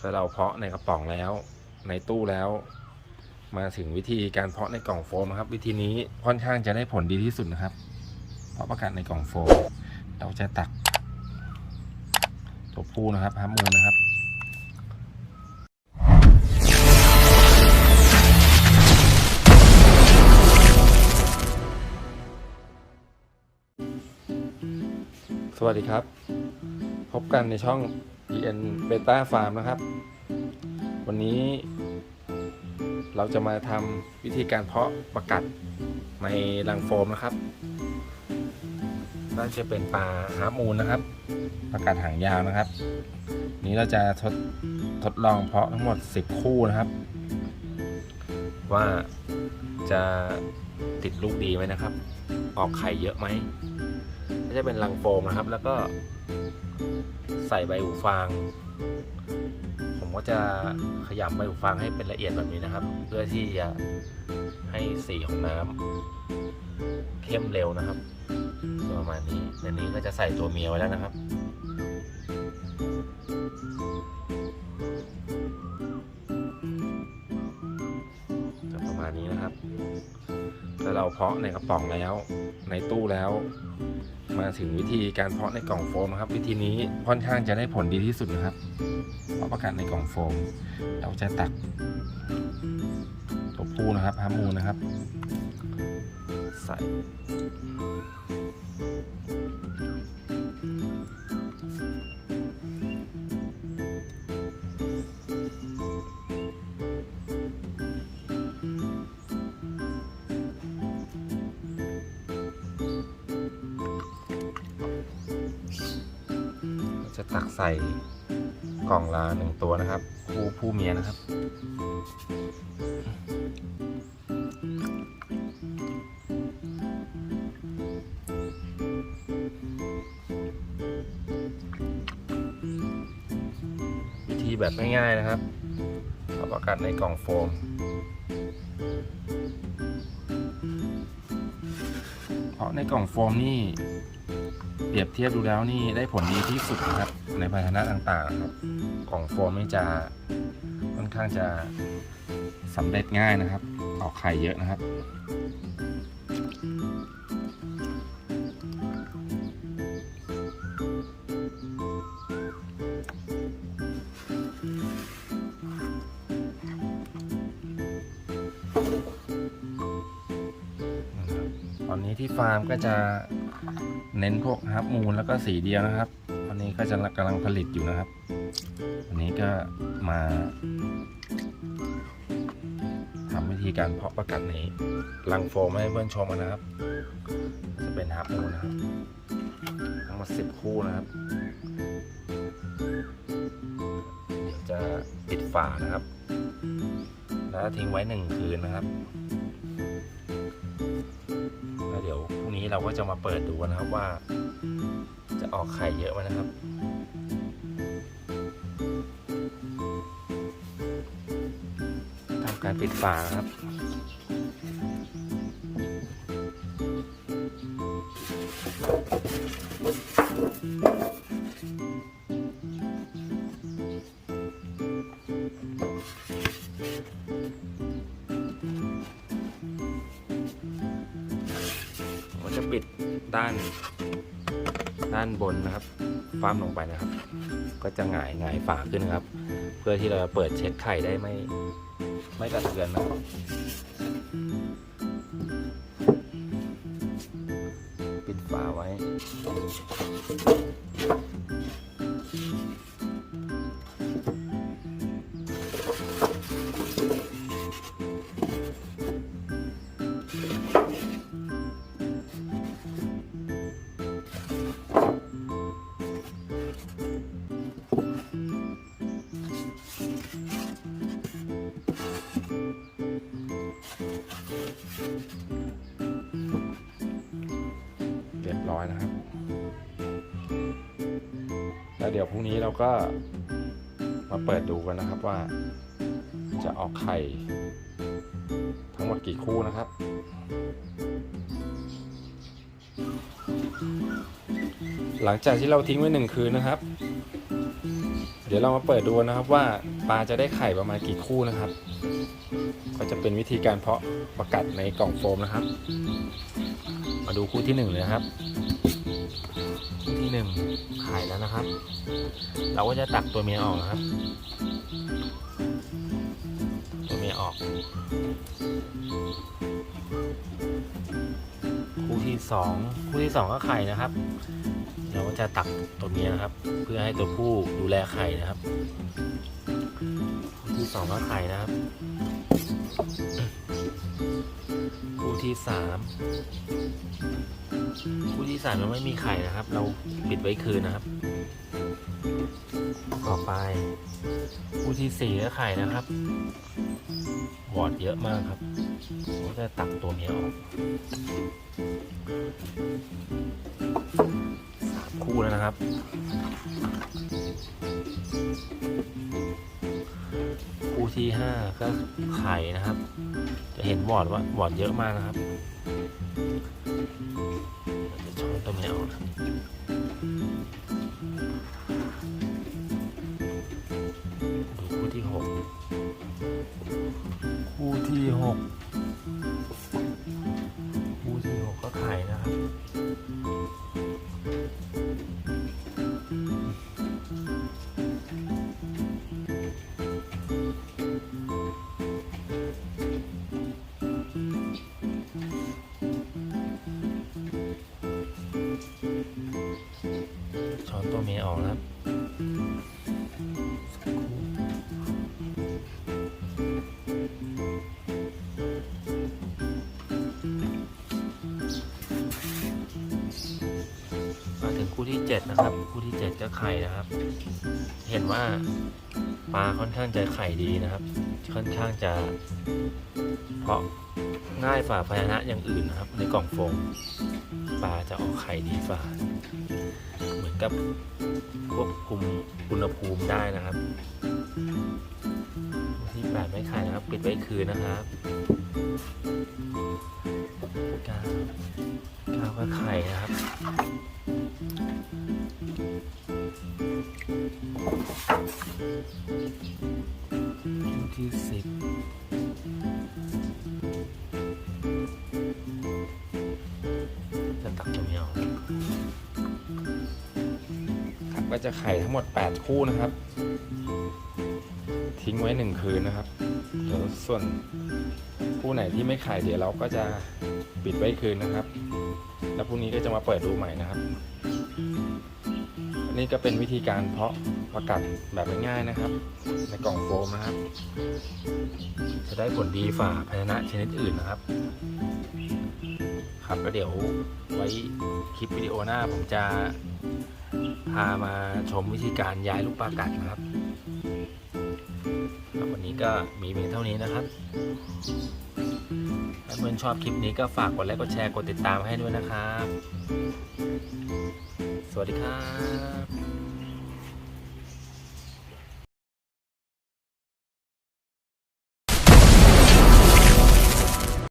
ก็เราเพาะในกระป๋องแล้ว ในตู้แล้ว มาถึงวิธีการเพาะในกล่องโฟมนะครับ วิธีนี้ค่อนข้างจะได้ผลดีที่สุดนะครับ เพาะประกาศในกล่องโฟม เราจะตัก ตัวผู้นะครับฮับมูลนะครับสวัสดีครับ พบกันในช่อง EN Beta Farm นะครับ วันนี้เราจะมาทำวิธีการเพาะประกัดในรังโฟมนะครับ น่าจะเป็นปลาฮาร์มูนนะครับ ประกัดหางยาวนะครับ นี้เราจะทดทดลองเพาะทั้งหมด 10 คู่นะครับ ว่าจะติดลูกดีไหมนะครับ ออกไข่เยอะไหมก็จะเป็นรังโฟมนะครับ แล้วก็ ใส่ใบหูฟางผมก็จะขยำใบหูฟางให้เป็นละเอียดแบบนี้นะครับ เพื่อที่จะให้สีของน้ำเข้มเร็วนะครับ ประมาณนี้ในนี้ก็จะใส่ตัวเมียไว้แล้วนะครับ จะประมาณนี้นะครับ ถ้าเราเพาะในกระป๋องแล้ว ในตู้แล้ว มาถึงวิธีการเพาะในกล่องโฟมนะครับ วิธีนี้ค่อนข้างจะได้ผลดีที่สุดนะครับ เพาะประกาศในกล่องโฟม เราจะตักตัวผู้นะครับฮามูนะครับ ใส่ จะตักใส่กล่องละหนึ่งตัวนะครับคู่ผู้เมียนะครับ วิธีแบบง่ายๆนะครับเอาประกาศในกล่องโฟมเพราะในกล่องโฟมนี่ เปรียบเทียบดูแล้วนี่ได้ผลดีที่สุดนะครับ ในภาชนะต่างๆครับกล่องโฟมนี่จะค่อนข้างจะสำเร็จง่ายนะครับ ออกไข่เยอะนะครับตอนนี้ที่ฟาร์มก็จะ เน้นพวกฮับมูลแล้วก็สีเดียวนะครับวันนี้ก็จะกำลังผลิตอยู่นะครับวันนี้ก็มาทำวิธีการเพาะประกัดในรังโฟมให้เพื่อนชมนนะครับ จะเป็นฮับมูลนะครับทั้งหมดสิบคู่นะครับเดี๋ยวจะปิดฝานะครับ แล้วทิ้งไว้หนึ่งคืนนะครับ นี้เราก็จะมาเปิดดูนะครับว่า จะออกไข่เยอะไหมนะครับ ทำการปิดฝาครับ ด้าน ด้านบนนะครับฟ้ามลงไปนะครับ ก็จะหงายหงายฝาขึ้นนะครับ เพื่อที่เราจะเปิดเช็ดไข่ได้ไม่ไม่กระเทือนนะครับปิดฝาไว้ แล้วเดี๋ยวพรุ่งนี้เราก็มาเปิดดูกันนะครับว่า จะออกไข่ทั้งหมดกี่คู่นะครับ หลังจากที่เราทิ้งไว้หนึ่งคืนนะครับ เดี๋ยวเรามาเปิดดูนะครับว่าปลาจะได้ไข่ประมาณกี่คู่นะครับ ก็จะเป็นวิธีการเพาะประกัดในกล่องโฟมนะครับ มาดูคู่ที่หนึ่งเลยนะครับ ที่หนึ่งไข่แล้วนะครับ เราก็จะตักตัวเมียออกนะครับ ตัวเมียออก คู่ที่สองคู่ที่สองก็ไข่นะครับ เราก็จะตักตัวเมียนะครับ เพื่อให้ตัวผู้ดูแลไข่นะครับ คู่ที่สองก็ไข่นะครับ คู่ที่สาม คู่ที่สามยังไม่มีไข่นะครับ เราปิดไว้คืนนะครับ ต่อไปคู่ที่สี่ก็ไข่นะครับวอดเยอะมากครับผมจะตักตัวเมียออกสามคู่แล้วนะครับคู่ที่ห้าก็ไข่นะครับ จะเห็นวอดว่าวอดเยอะมากนะครับ เมีออกนะครับสักครู่มาถึงคู่ที่เจ็ดนะครับ คู่ที่เจ็ดก็ไข่นะครับ เห็นว่าปลาค่อนข้างจะไข่ดีนะครับ ค่อนข้างจะเพาะง่ายฝ่าภาชนะอย่างอื่นนะครับ ในกล่องโฟมปลาจะออกไข่ดีฝ่า กับควบคุมอุณหภูมิได้นะครับที่แปดไม่ไข่นะครับ ปิดไว้คืนนะครับเก้าเก้าก็ไข่นะครับ ก็จะไข่ทั้งหมด 8 คู่นะครับ ทิ้งไว้ 1 คืนนะครับเดี๋ยวส่วนคู่ไหนที่ไม่ไข่เดี๋ยวเราก็จะปิดไว้คืนนะครับ แล้วพรุ่งนี้ก็จะมาเปิดดูใหม่นะครับอันนี้ก็เป็นวิธีการเพาะประกัดแบบง่ายๆนะครับ ในกล่องโฟมนะครับ จะได้ผลดีฝ่าภาชนะชนิดอื่นนะครับครับก็เดี๋ยวไว้คลิปวิดีโอหน้าผมจะ พามาชมวิธีการย้ายลูกปลากัดนะครับครับวันนี้ก็มีเพียงเท่านี้นะครับ ถ้าเพื่อนชอบคลิปนี้ก็ฝากกดไลค์กดแชร์กดติดตามให้ด้วยนะครับ สวัสดีครับ